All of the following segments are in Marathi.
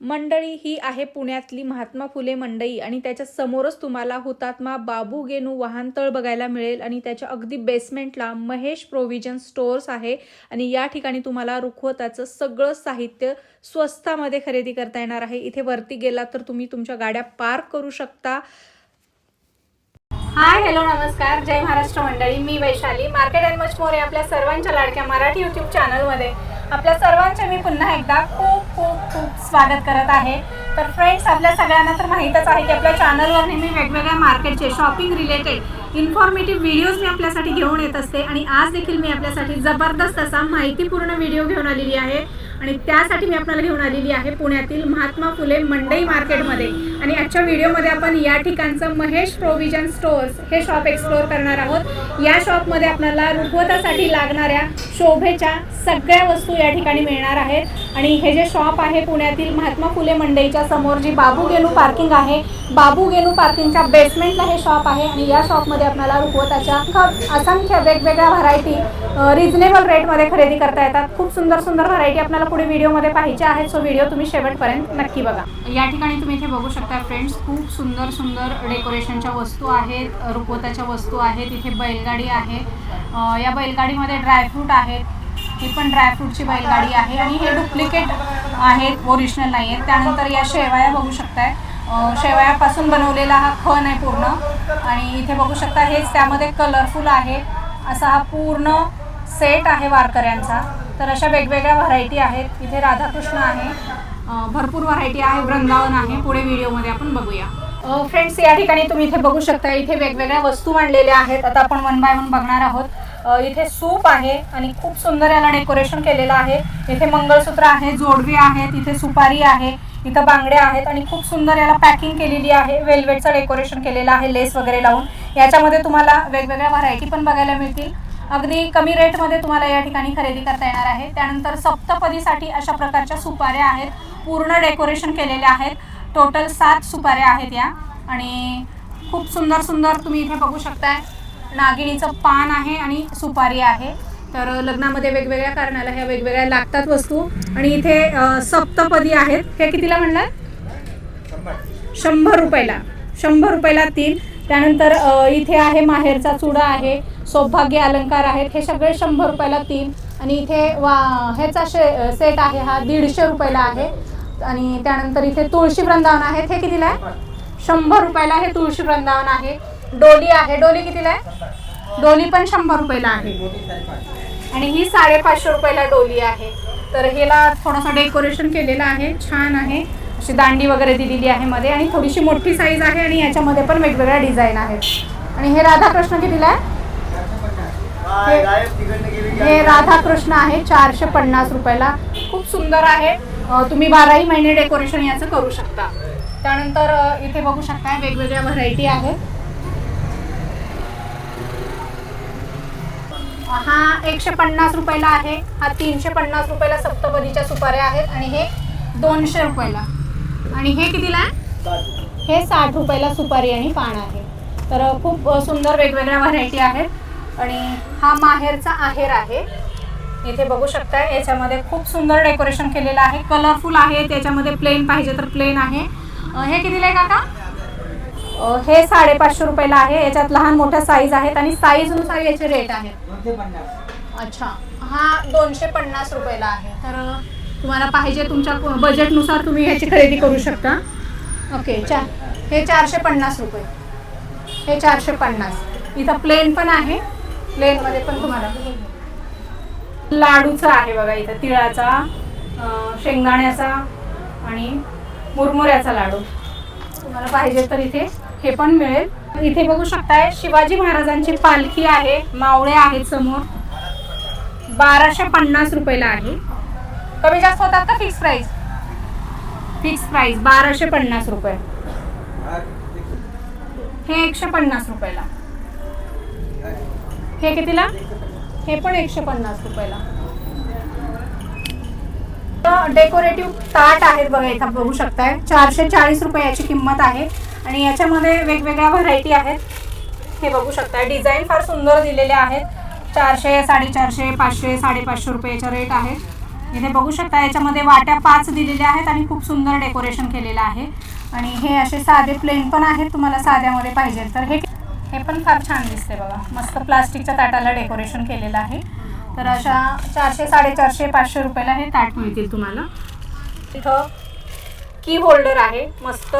मंडळी ही आहे पुण्यातली महात्मा फुले मंडई आणि त्याच्या समोरच तुम्हाला हुतात्मा बाबू गेनू वाहनतळ बघायला मिळेल आणि त्याच्या अगदी बेसमेंटला महेश प्रोव्हिजन स्टोअर्स आहे. आणि या ठिकाणी तुम्हाला रुखवताचं सगळं साहित्य स्वस्तामध्ये खरेदी करता येणार आहे. इथे वरती गेलात तर तुम्ही तुमच्या गाड्या पार्क करू शकता. हाय हॅलो नमस्कार. जय महाराष्ट्र मंडळी. मी Vaishali. Market and much more आपल्या सर्वांच्या लाडक्या मराठी युट्यूब चॅनलमध्ये आपल्या सर्वांचे मी पुन्हा एकदा खूप खूप खूप स्वागत करत आहे. तर फ्रेंड्स आपल्या सगळ्यांना तर माहीतच आहे की आपल्या चॅनलवर नेहमी वेगवेगळ्या मार्केटचे शॉपिंग रिलेटेड इन्फॉर्मेटिव्ह व्हिडिओज मी आपल्यासाठी घेऊन येत असते. आणि आज देखील मी आपल्यासाठी जबरदस्त असा माहितीपूर्ण व्हिडिओ घेऊन आलेली आहे. आणि त्यासाठी मी आपल्याला घेऊन आलेली आहे पुण्यातील महात्मा फुले मंडई मार्केटमध्ये आणि आजच्या व्हिडिओमध्ये आपण या ठिकाणचं महेश प्रोव्हिजन स्टोअर्स हे शॉप एक्सप्लोअर करणार आहोत. या शॉपमध्ये आपल्याला रुखवतासाठी लागणाऱ्या शोभेच्या सगळ्या वस्तू या ठिकाणी मिळणार आहेत. आणि हे जे शॉप आहे पुण्यातील महात्मा फुले मंडईच्या समोर जी बाबू गेनू पार्किंग आहे बाबू गेनू पार्किंगच्या बेसमेंटला हे शॉप आहे आणि या शॉपमध्ये आपल्याला रुखवताच्या असंख्य वेगवेगळ्या व्हरायटी रिजनेबल रेटमध्ये खरेदी करता येतात. खूप सुंदर सुंदर व्हरायटी आपल्याला पुढे व्हिडिओमध्ये पाहिजे आहेत. सो व्हिडिओ तुम्ही शेवटपर्यंत नक्की बघा. या ठिकाणी तुम्ही इथे बघू शकता. फ्रेंड्स खूप सुंदर सुंदर डेकोरेशनच्या वस्तू आहेत रुखवताच्या वस्तू आहेत इथे बैलगाडी आहे. या बैलगाडीमध्ये ड्रायफ्रूट आहेत. ही पण ड्रायफ्रूटची बैलगाडी आहे आणि हे डुप्लिकेट आहेत ओरिजिनल नाही आहेत. त्यानंतर या शेवाया बघू शकताय. शेवाळ्यापासून बनवलेला हा खण आहे पूर्ण. आणि इथे बघू शकता हेच त्यामध्ये कलरफुल आहे. असा हा पूर्ण सेट आहे वारकऱ्यांचा. तर अशा वेगवेगळ्या व्हरायटी आहेत. इथे राधाकृष्ण आहे. भरपूर व्हरायटी आहे वृंदावन आहे. पुढे व्हिडिओमध्ये आपण बघूया. फ्रेंड्स या ठिकाणी तुम्ही इथे बघू शकता इथे वेगवेगळ्या वस्तू मांडलेल्या आहेत. आता आपण वन बाय वन बघणार आहोत. इथे सूप आहे आणि खूप सुंदर याला डेकोरेशन केलेलं आहे. इथे मंगळसूत्र आहे जोडवी आहेत इथे सुपारी आहे इथं बांगड्या आहेत आणि खूप सुंदर याला पॅकिंग केलेली आहे. वेल्वेटचं डेकोरेशन केलेलं आहे लेस वगैरे लावून. याच्यामध्ये तुम्हाला वेगवेगळ्या व्हरायटी पण बघायला मिळतील. अगदी कमी रेटमध्ये तुम्हाला या ठिकाणी खरेदी करता येणार आहे. त्यानंतर सप्तपदीसाठी अशा प्रकारच्या सुपाऱ्या आहेत. पूर्ण डेकोरेशन केलेले आहेत. टोटल सात सुपाऱ्या आहेत या. आणि खूप सुंदर सुंदर तुम्ही इथे बघू शकताय. नागिणीचं पान आहे आणि सुपारी आहे. तर लग्नामध्ये वेगवेगळ्या कारणाला ह्या वेगवेगळ्या लागतात वस्तू. आणि इथे सप्तपदी आहेत. हे कितीला म्हणणार शंभर रुपयाला. शंभर रुपयाला तीन. त्यानंतर इथे आहे माहेरचा चुडा आहे. सौभाग्य अलंकार आहेत. हे सगळे शंभर रुपयाला तीन. आणि इथे वा ह्याचा शे सेट आहे. हा दीडशे रुपयाला आहे. आणि त्यानंतर इथे तुळशी वृंदावन आहेत हे कितीला आहे? शंभर रुपयाला हे तुळशी वृंदावन आहे. डोली आहे. डोली कितीला आहे? डोली पण शंभर रुपयाला आहे. आणि ही साडेपाचशे रुपयाला डोली आहे. तर ह्याला थोडंसं डेकोरेशन केलेलं आहे. छान आहे. अशी दांडी वगैरे दिलेली आहे मध्ये. आणि थोडीशी मोठी साईज आहे आणि याच्यामध्ये पण वेगवेगळ्या डिझाईन आहेत. आणि हे राधाकृष्ण कितीला आहे? हे राधाकृष्ण आहे. चारशे पन्नास रुपयाला. खूप सुंदर आहे. तुम्ही बाराही महिने डेकोरेशन याचं करू शकता. त्यानंतर इथे बघू शकता वेगवेगळ्या व्हरायटी आहेत. हा एकशे पन्नास रुपयाला आहे. हा तीनशे पन्नास रुपयाला सप्तपदीच्या सुपाऱ्या आहेत. आणि हे दोनशे रुपयाला. आणि हे कितीला आहे? हे साठ रुपयाला सुपारी आणि पान आहे. तर खूप सुंदर वेगवेगळ्या व्हरायटी आहेत. आणि हा माहेरचा आहेर आहे. इथे बघू शकताय याच्यामध्ये खूप सुंदर डेकोरेशन केलेलं आहे. कलरफुल आहे त्याच्यामध्ये प्लेन पाहिजे तर प्लेन आहे. हे कितीला आहे काका? हे साडेपाचशे रुपयाला आहे. याच्यात लहान मोठ्या साईज आहेत आणि साईजनुसार याचे रेट आहेत. अच्छा हा दोनशे पन्नास रुपयाला आहे. तर तुम्हाला पाहिजे तुमच्या बजेटनुसार तुम्ही ह्याची खरेदी करू शकता. ओके चार हे चारशे पन्नास रुपये. हे चारशे पन्नास. इथं प्लेन पण आहे. प्लेनमध्ये पण तुम्हाला लाडूचा आहे बघा इथं तिळाचा शेंगदाण्याचा आणि मुरमुऱ्याचा लाडू. तुम्हाला पाहिजे तर इथे हे पण मिळेल. इथे बघू शकताय शिवाजी महाराजांची पालखी आहे मावळे आहेत समोर. बाराशे पन्नास रुपयाला आहे. कमी जास्त होतात का फिक्स प्राइस फिक्स प्राइस बाराशे पन्नास रुपये. हे एकशे पन्नास रुपयाला. हे कितीला? हे पण एकशे पन्नास रुपयाला. डेकोरेटिव्ह ताट आहेत बघा इथं बघू शकताय. चारशे चाळीस रुपये याची किंमत आहे. आणि याच्यामध्ये वेगवेगळ्या व्हरायटी आहेत. हे बघू शकताय. डिझाईन फार सुंदर दिलेले आहेत. चारशे साडेचारशे पाचशे साडेपाचशे रुपये याचा रेट आहे. इथे बघू शकता याच्यामध्ये वाट्या पाच दिलेल्या आहेत आणि खूप सुंदर डेकोरेशन केलेलं आहे. आणि हे असे साधे प्लेन पण आहेत. तुम्हाला साध्यामध्ये पाहिजे तर. हे हे पण फार छान दिसते बघा. मस्त प्लास्टिकच्या ताटाला डेकोरेशन केलेलं आहे. तर अशा चारशे साडेचारशे पाचशे रुपयाला हे ताट मिळतील तुम्हाला. तिथं की होल्डर आहे मस्त.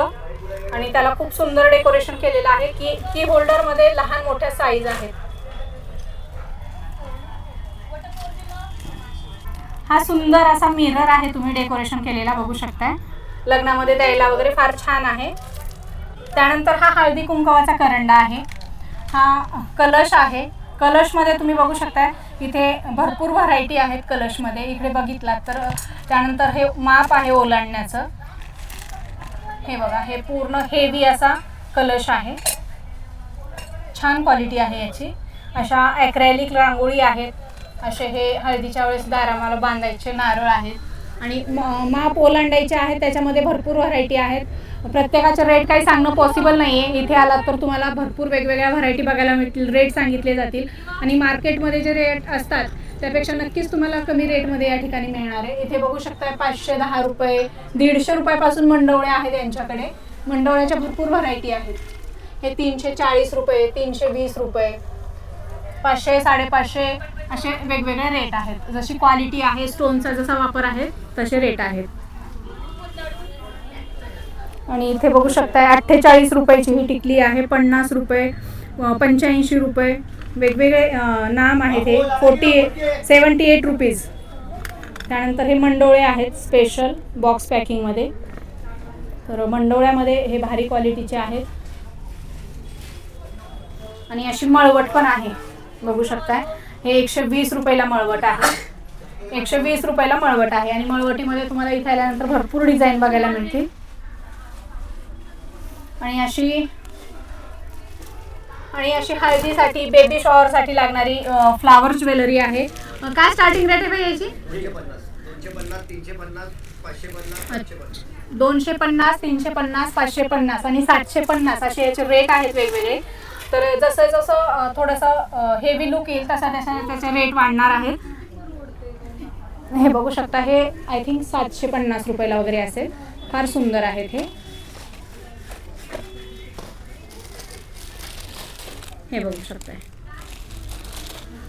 आणि त्याला खूप सुंदर डेकोरेशन केलेलं आहे. की की होल्डरमध्ये लहान मोठ्या साईज आहेत. हा सुंदर असा मिरर आहे तुम्ही डेकोरेशन केलेला बघू शकताय. लग्नामध्ये द्यायला वगैरे फार छान आहे. त्यानंतर हा हळदी कुंकवाचा करंडा आहे. हा कलश आहे. कलशमध्ये तुम्ही बघू शकताय इथे भरपूर व्हरायटी आहेत कलशमध्ये. इकडे बघितलात तर त्यानंतर हे माप आहे ओलांडण्याचं. हे बघा हे पूर्ण हेवी असा कलश आहे. छान क्वालिटी आहे याची. अशा ॲक्रॅलिक रांगोळी आहेत. असे हे हळदीच्या वेळेस दारामाला बांधायचे नारळ आहेत. आणि माप ओलांडायचे आहेत त्याच्यामध्ये भरपूर व्हरायटी आहेत. प्रत्येकाचे रेट काही सांगणं पॉसिबल नाही आहे इथे आलात तर तुम्हाला भरपूर वेगवेगळ्या व्हरायटी बघायला मिळतील. रेट सांगितले जातील. आणि मार्केटमध्ये जे रेट असतात त्यापेक्षा नक्कीच तुम्हाला कमी रेटमध्ये या ठिकाणी मिळणार आहे. इथे बघू शकता पाचशे दहा रुपये दीडशे रुपयापासून मंडवळे आहेत यांच्याकडे. मंडवळ्याच्या भरपूर व्हरायटी आहेत. हे तीनशे चाळीस रुपये तीनशे वीस रुपये पाचशे साडेपाचशे असे वेगवेगळे रेट आहेत. जशी क्वालिटी आहे स्टोनचा जसा वापर आहे तसे रेट आहेत. आणि इथे बघू शकताय अठ्ठेचाळीस रुपयाची ही टिकली आहे पन्नास रुपये पंच्याऐंशी रुपये. वेगवेगळे नाम आहेत हे. फोर्टी सेवन्टी एट रुपीज त्यानंतर हे मंडोळे आहेत स्पेशल बॉक्स पॅकिंगमध्ये तर मंडोळ्यामध्ये हे भारी क्वालिटीचे आहेत. आणि अशी मळवट पण आहे. बघू शकताय. हे एकशे वीस रुपयाला मळवट आहे. एकशे वीस रुपयाला मळवट आहे. आणि मळवटीमध्ये तुम्हाला इथे आल्यानंतर भरपूर डिझाईन बघायला मिळतील. आणि अशी आणि अशी हळदीसाठी बेबी शॉवरसाठी लागणारी फ्लावर ज्वेलरी आहे. काय स्टार्टिंग रेट आहे याची? दोनशे पन्नास. तीनशे पन्नास पाचशे पन्नास आणि सातशे पन्नास असे याचे रेट आहेत वेगवेगळे. तर जसं जसं थोडंसं हेवी लुक येईल तसा तसा त्याचे रेट वाढणार आहेत हे बघू शकता हे आय थिंक सातशे पन्नास रुपयाला वगैरे असेल. फार सुंदर आहेत हे. हे बघू शकताय.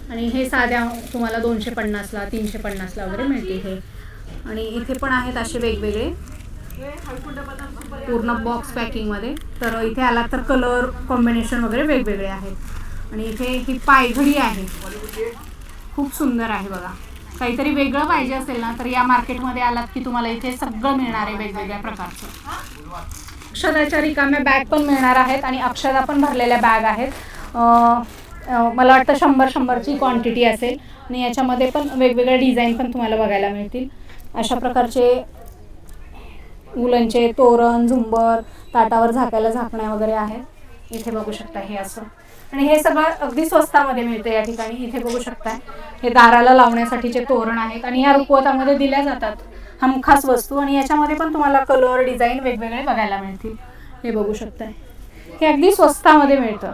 आणि हे साध्या तुम्हाला दोनशे पन्नासला तीनशे पन्नासला वगैरे मिळते हे. आणि इथे पण आहेत असे वेगवेगळे. पूर्ण बॉक्स पॅकिंगमध्ये तर इथे आला तर कलर कॉम्बिनेशन वगैरे वेगवेगळे आहेत. आणि इथे ही पायघडी आहे. खूप सुंदर आहे बघा. काहीतरी वेगळं पाहिजे असेल ना तर या मार्केटमध्ये आलात की तुम्हाला इथे सगळं मिळणार आहे वेगवेगळ्या प्रकारचं. अक्षदाच्या रिकाम्या बॅग पण मिळणार आहेत आणि अक्षदा पण भरलेल्या बॅग आहेत. मला वाटतं शंभर शंभरची क्वांटिटी असेल. आणि याच्यामध्ये पण वेगवेगळे डिझाईन पण तुम्हाला बघायला मिळतील. अशा प्रकारचे उलनचे तोरण झुंबर ताटावर झाकायला झाकण्या वगैरे आहेत. इथे बघू शकता हे असं. आणि हे सगळं अगदी स्वस्तामध्ये मिळतं या ठिकाणी. इथे बघू शकता. हे दाराला लावण्यासाठीचे तोरण आहेत. आणि या रुकवतामध्ये दिल्या जातात हमखास वस्तू. आणि याच्यामध्ये पण तुम्हाला कलर डिझाईन वेगवेगळे बघायला मिळतील. हे बघू शकताय. हे अगदी स्वस्तामध्ये मिळतं.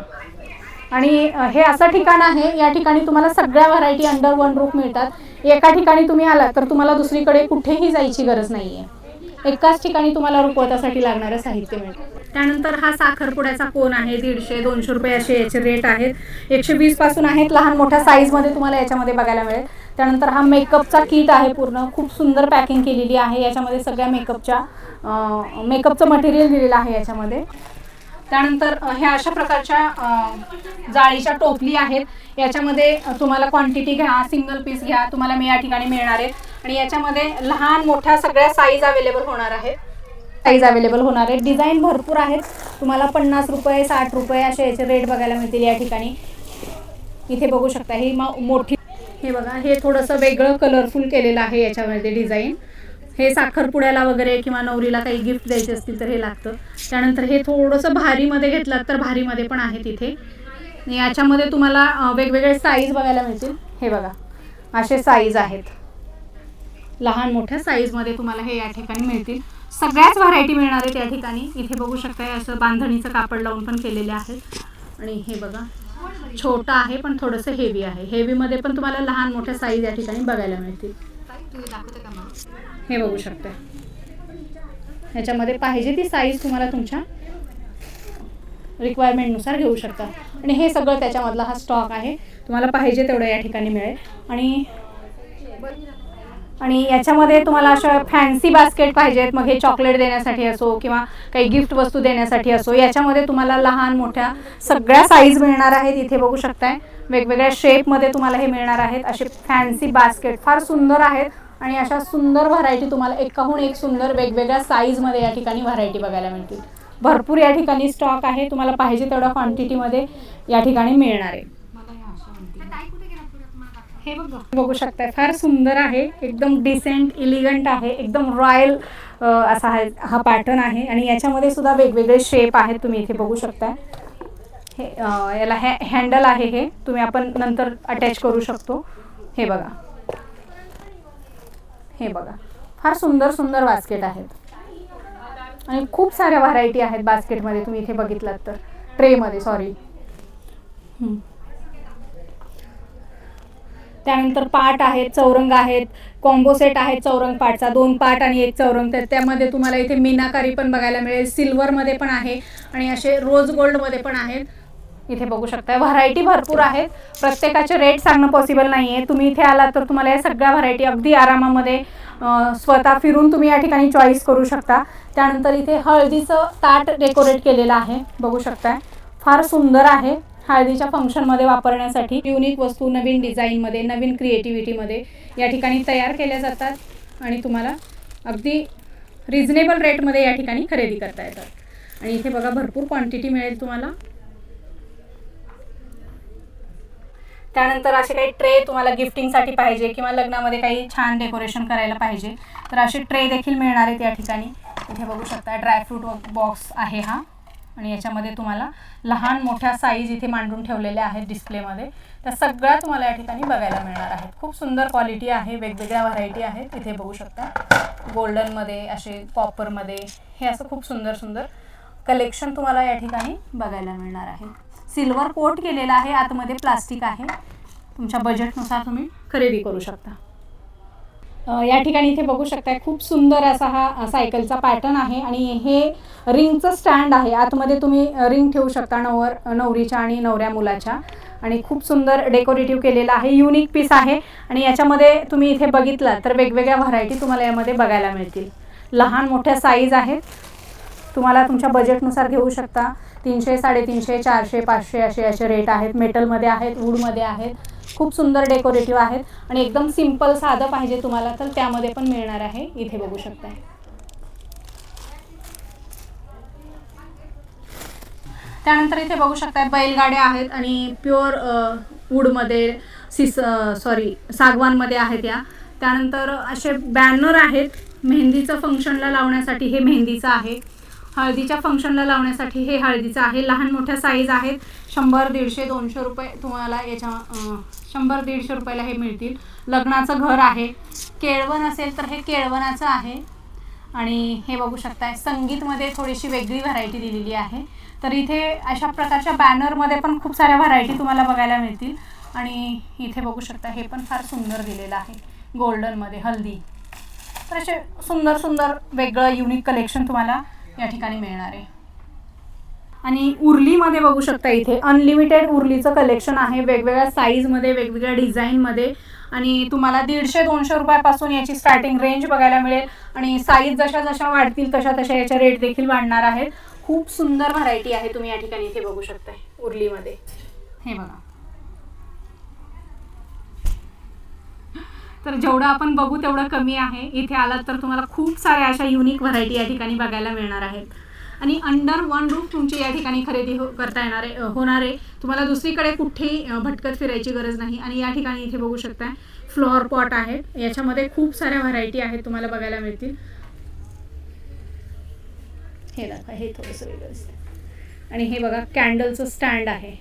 आणि हे असं ठिकाण आहे या ठिकाणी तुम्हाला सगळ्या व्हरायटी अंडर वन रूफ मिळतात. एका ठिकाणी तुम्ही आलात तर तुम्हाला दुसरीकडे कुठेही जायची गरज नाही आहे एकाच ठिकाणी तुम्हाला रुपवतासाठी लागणारं साहित्य मिळतं. त्यानंतर हा साखरपुड्याचा कोन आहे? दीडशे दोनशे रुपये असे याचे रेट आहेत. एकशे वीसपासून आहेत लहान मोठ्या साईजमध्ये तुम्हाला याच्यामध्ये बघायला मिळेल. त्यानंतर हा मेकअपचा किट आहे पूर्ण. खूप सुंदर पॅकिंग केलेली आहे. याच्यामध्ये सगळ्या मेकअपच्या मेकअपचं मटेरियल दिलेलं आहे याच्यामध्ये. त्यानंतर ह्या अशा प्रकारच्या जाळीच्या टोपली आहेत. याच्यामध्ये तुम्हाला क्वांटिटी घ्या सिंगल पीस घ्या तुम्हाला मी या ठिकाणी मिळणार आहे. आणि याच्यामध्ये लहान मोठ्या सगळ्या साईज अवेलेबल होणार आहेत. साईज अवेलेबल होणार आहेत. डिझाईन भरपूर आहेत. तुम्हाला पन्नास रुपये साठ रुपये असे याचे रेट बघायला मिळतील या ठिकाणी. इथे बघू शकता ही मोठी हे बघा हे थोडंसं वेगळं कलरफुल केलेलं आहे याच्यामध्ये डिझाईन हे साखरपुड्याला वगैरे किंवा नवरीला काही गिफ्ट द्यायचे असतील तर हे लागतं. त्यानंतर हे थोडंसं भारीमध्ये घेतलं तर भारीमध्ये पण आहे तिथे. याच्यामध्ये तुम्हाला वेगवेगळे साईज बघायला मिळतील. हे बघा असे साईज आहेत. लहान मोठ्या साईजमध्ये तुम्हाला हे या ठिकाणी मिळतील. सगळ्याच व्हरायटी मिळणार आहेत या ठिकाणी. इथे बघू शकता असं बांधणीचं कापड लावून पण केलेले आहेत. आणि हे बघा छोटं आहे पण थोडंसं हेवी आहे. हेवीमध्ये पण तुम्हाला लहान मोठ्या साईज या ठिकाणी बघायला मिळतील. हे बघू शकता. ह्याच्यामध्ये पाहिजे ती साईज तुम्हाला तुमच्या रिक्वायरमेंटनुसार घेऊ शकता. आणि हे सगळं त्याच्यामधला हा स्टॉक आहे. तुम्हाला पाहिजे तेवढं या ठिकाणी मिळेल. आणि आणि याच्यामध्ये तुम्हाला अशा फॅन्सी बास्केट पाहिजेत मग हे चॉकलेट देण्यासाठी असो किंवा काही गिफ्ट वस्तू देण्यासाठी असो याच्यामध्ये तुम्हाला लहान मोठ्या सगळ्या साईज मिळणार आहेत. इथे बघू शकताय. वेगवेगळ्या शेपमध्ये तुम्हाला हे मिळणार आहेत. असे फॅन्सी बास्केट फार सुंदर आहेत. आणि अशा सुंदर व्हरायटी तुम्हाला एकाहून एक सुंदर वेगवेगळ्या साईजमध्ये या ठिकाणी व्हरायटी बघायला मिळतील. भरपूर या ठिकाणी स्टॉक आहे तुम्हाला पाहिजे तेवढ्या क्वांटिटीमध्ये या ठिकाणी मिळणार आहे. हे बघा बघू शकताय फार सुंदर आहे एकदम डिसेंट इलिगंट आहे एकदम रॉयल असा हा हा पॅटर्न आहे. आणि याच्यामध्ये सुद्धा वेगवेगळे शेप आहेत तुम्ही इथे बघू शकताय. हे याला हॅ हँडल आहे हे. तुम्ही आपण नंतर अटॅच करू शकतो. हे बघा. हे बघा. फार सुंदर सुंदर बास्केट आहेत. आणि खूप साऱ्या व्हरायटी आहेत बास्केटमध्ये. तुम्ही इथे बघितलात तर. ट्रेमध्ये सॉरी त्यानंतर पाट आहेत चौरंग आहेत. कॉम्बो सेट आहेत चौरंग पाटचा. दोन पाट आणि एक चौरंग. तर त्यामध्ये तुम्हाला इथे मीनाकारी पण बघायला मिळेल. सिल्वरमध्ये पण आहे. आणि असे रोज गोल्डमध्ये पण आहेत. इथे बघू शकता व्हरायटी भरपूर आहेत. प्रत्येकाचे रेट सांगणं पॉसिबल नाही आहे तुम्ही इथे आलात तर तुम्हाला या सगळ्या व्हरायटी अगदी आरामामध्ये स्वतः फिरून तुम्ही या ठिकाणी चॉईस करू शकता. त्यानंतर इथे हळदीचं ताट डेकोरेट केलेलं आहे. बघू शकताय. फार सुंदर आहे. हळदीच्या फंक्शनमध्ये वापरण्यासाठी युनिक वस्तू नवीन डिझाईनमध्ये नवीन क्रिएटिव्हिटीमध्ये या ठिकाणी तयार केल्या जातात आणि तुम्हाला अगदी रिझनेबल रेटमध्ये या ठिकाणी खरेदी करता येतात. आणि इथे बघा भरपूर क्वांटिटी मिळेल तुम्हाला. त्यानंतर असे काही ट्रे तुम्हाला गिफ्टिंगसाठी पाहिजे किंवा लग्नामध्ये काही छान डेकोरेशन करायला पाहिजे तर असे ट्रे देखील मिळणार आहेत या ठिकाणी. इथे बघू शकता ड्रायफ्रूट बॉक्स आहे हा. आणि याच्यामध्ये तुम्हाला लहान मोठ्या साईज इथे मांडून ठेवलेल्या आहेत डिस्प्लेमध्ये त्या सगळ्या तुम्हाला या ठिकाणी बघायला मिळणार आहेत. खूप सुंदर क्वालिटी आहे वेगवेगळ्या व्हरायटी आहेत. इथे बघू शकता गोल्डनमध्ये असे कॉपरमध्ये हे असं खूप सुंदर सुंदर कलेक्शन तुम्हाला या ठिकाणी बघायला मिळणार आहे. सिल्वर कोट केलेला आहे आतमध्ये प्लास्टिक आहे. तुमच्या बजेटनुसार तुम्ही खरेदी करू शकता. या ठिकाणी इथे बघू शकता खूप सुंदर असा हा सायकलचा पॅटर्न आहे आणि हे रिंगचं स्टँड आहे. आतमध्ये तुम्ही रिंग ठेवू शकता नवर नवरीच्या आणि नवऱ्या मुलाच्या. आणि खूप सुंदर डेकोरेटिव्ह केलेला आहे. युनिक पीस आहे. आणि याच्यामध्ये तुम्ही इथे बघितलं तर वेगवेगळ्या व्हरायटी तुम्हाला यामध्ये बघायला मिळतील. लहान मोठ्या साईज आहेत. तुम्हाला तुमच्या बजेटनुसार घेऊ शकता. तीनशे साडेतीनशे चारशे पाचशे असे असे रेट आहेत. मेटलमध्ये आहेत वूडमध्ये आहेत. खूप सुंदर डेकोरेटिव्ह आहेत. आणि एकदम सिंपल साधं पाहिजे तुम्हाला तर त्यामध्ये पण मिळणार आहे. इथे बघू शकताय. त्यानंतर इथे बघू शकताय बैलगाड्या आहेत आणि प्युअर वूडमध्ये सिस सॉरी सागवानमध्ये आहेत या. त्यानंतर असे बॅनर आहेत. मेहंदीचं फंक्शनला लावण्यासाठी हे मेहंदीचं आहे. हळदीच्या फंक्शनला लावण्यासाठी हे हळदीचं आहे. लहान मोठ्या साईज आहेत. शंभर दीडशे दोनशे रुपये तुम्हाला याच्या शंभर दीडशे रुपयाला हे मिळतील. लग्नाचं घर आहे. केळवण असेल तर हे केळवणाचं आहे. आणि हे बघू शकताय संगीतमध्ये थोडीशी वेगळी व्हरायटी दिलेली आहे. तर इथे अशा प्रकारच्या बॅनरमध्ये पण खूप साऱ्या व्हरायटी तुम्हाला बघायला मिळतील. आणि इथे बघू शकता हे पण फार सुंदर दिलेलं आहे. गोल्डनमध्ये हल्दी. तर असे सुंदर सुंदर वेगळं युनिक कलेक्शन तुम्हाला या ठिकाणी मिळणार आहे. आणि उर्लीमध्ये बघू शकता इथे अनलिमिटेड उर्लीचं कलेक्शन आहे. वेगवेगळ्या साईजमध्ये वेगवेगळ्या डिझाईनमध्ये आणि तुम्हाला दीडशे दोनशे रुपयापासून याची स्टार्टिंग रेंज बघायला मिळेल. आणि साईज जशा जशा वाढतील तशा तशा याच्या रेट देखील वाढणार आहेत. खूप सुंदर व्हरायटी आहे तुम्ही या ठिकाणी इथे बघू शकताय उर्लीमध्ये हे बघा. तर जेवढं आपण बघू तेवढं कमी आहे. इथे आलात तर तुम्हाला खूप साऱ्या अशा युनिक व्हरायटी या ठिकाणी बघायला मिळणार आहेत. आणि अंडर वन रूफ तुमची या ठिकाणी खरेदी हो करता येणार आहे होणार आहे. तुम्हाला दुसरीकडे कुठेही भटकत फिरायची गरज नाही. आणि या ठिकाणी इथे बघू शकता फ्लॉवर पॉट आहे. याच्यामध्ये खूप साऱ्या व्हरायटी आहेत तुम्हाला बघायला मिळतील. हे दाखवा हे थोडंसं वेगळं आणि हे बघा कॅन्डलचं स्टँड आहे.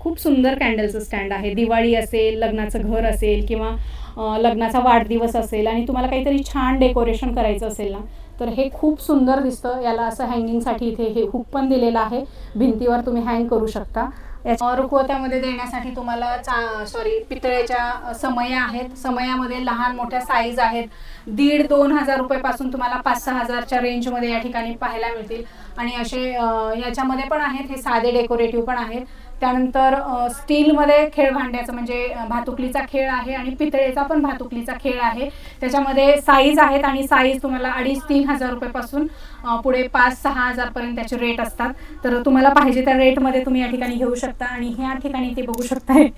खूप सुंदर कॅन्डलचं स्टँड आहे. दिवाळी असेल लग्नाचं घर असेल किंवा लग्नाचा वाढदिवस असेल आणि तुम्हाला काहीतरी छान डेकोरेशन करायचं असेल ना तर हे खूप सुंदर दिसतं. याला असं हँगिंगसाठी इथे हे हुक पण दिलेलं आहे. भिंतीवर तुम्ही हँग करू शकता. याच्या रुखवत्यामध्ये देण्यासाठी तुम्हाला चा सॉरी पितळेच्या समया आहेत. समयामध्ये लहान मोठ्या साईज आहेत. दीड दोन हजार रुपयेपासून तुम्हाला पाच सहा हजारच्या रेंजमध्ये या ठिकाणी पाहायला मिळतील. आणि असे याच्यामध्ये पण आहेत. हे साधे डेकोरेटिव्ह पण आहेत. त्यानंतर स्टीलमध्ये खेळ भांड्याचं म्हणजे भातुकलीचा खेळ आहे आणि पितळेचा पण भातुकलीचा खेळ आहे. त्याच्यामध्ये साईज आहेत आणि साईज तुम्हाला अडीच तीन हजार रुपयेपासून पुढे पाच सहा हजारपर्यंत त्याचे रेट असतात. तर तुम्हाला पाहिजे त्या रेटमध्ये तुम्ही या ठिकाणी घेऊ शकता आणि ह्या ठिकाणी ते बघू शकताय.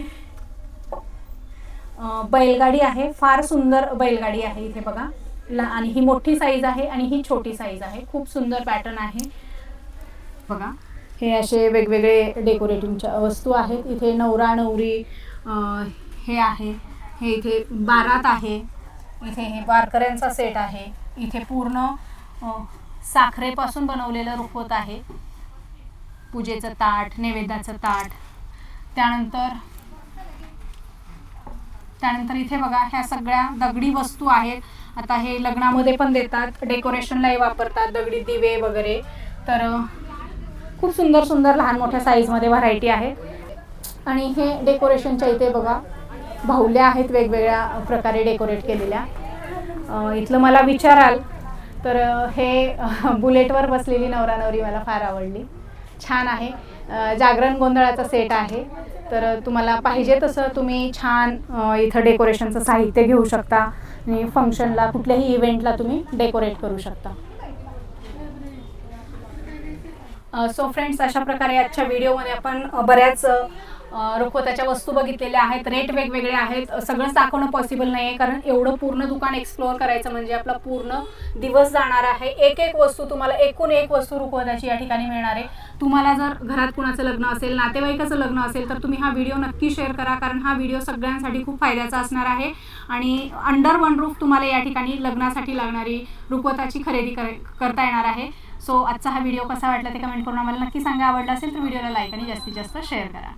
बैलगाडी आहे. फार सुंदर बैलगाडी आहे इथे बघा. ला- आणि ही मोठी साईज आहे आणि ही छोटी साईज आहे. खूप सुंदर पॅटर्न आहे. बघा. हे असे वेगवेगळे डेकोरेटिव्हच्या वस्तू आहेत. इथे नवरा नवरी हे आहे. हे इथे बारात आहे. इथे हे वारकऱ्यांचा सेट आहे. इथे पूर्ण साखरेपासून बनवलेलं रुखवत आहे. पूजेचं ताट नैवेद्याचं ताट. त्यानंतर त्यानंतर इथे बघा ह्या सगळ्या दगडी वस्तू आहेत. आता हे लग्नामध्ये पण देतात. डेकोरेशनलाही वापरतात. दगडी दिवे वगैरे. तर खूप सुंदर सुंदर लहान मोठ्या साईजमध्ये व्हरायटी आहे. आणि हे डेकोरेशनच्या इथे बघा बाहुल्या आहेत वेगवेगळ्या प्रकारे डेकोरेट केलेल्या. इथलं मला विचाराल तर हे बुलेटवर बसलेली नवरा नवरी मला फार आवडली. छान आहे. जागरण गोंधळाचा सेट आहे. तर तुम्हाला पाहिजे तसं तुम्ही छान इथं डेकोरेशनचं साहित्य घेऊ शकता. आणि फंक्शनला कुठल्याही इव्हेंटला तुम्ही डेकोरेट करू शकता. सो फ्रेंड्स अशा प्रकारे आजच्या व्हिडिओमध्ये आपण बऱ्याच रुखवताच्या वस्तू बघितलेल्या आहेत. रेट वेगवेगळे आहेत. सगळंच दाखवणं पॉसिबल नाही आहे कारण एवढं पूर्ण दुकान एक्सप्लोअर करायचं म्हणजे आपला पूर्ण दिवस जाणार आहे. एक एक वस्तू तुम्हाला एकूण एक वस्तू रुखवताची या ठिकाणी मिळणार आहे. तुम्हाला जर घरात कुणाचं लग्न असेल नातेवाईकाचं लग्न असेल तर तुम्ही हा व्हिडिओ नक्की शेअर करा कारण हा व्हिडिओ सगळ्यांसाठी खूप फायद्याचा असणार आहे. आणि अंडर वन रूफ तुम्हाला या ठिकाणी लग्नासाठी लागणारी रुखवताची खरेदी कर करता येणार आहे. सो आजचा हा व्हिडिओ कसा वाटला ते कमेंट करून आम्हाला नक्की सांगा. आवडला असेल तर व्हिडिओला लाईक आणि जास्तीत जास्त शेअर करा.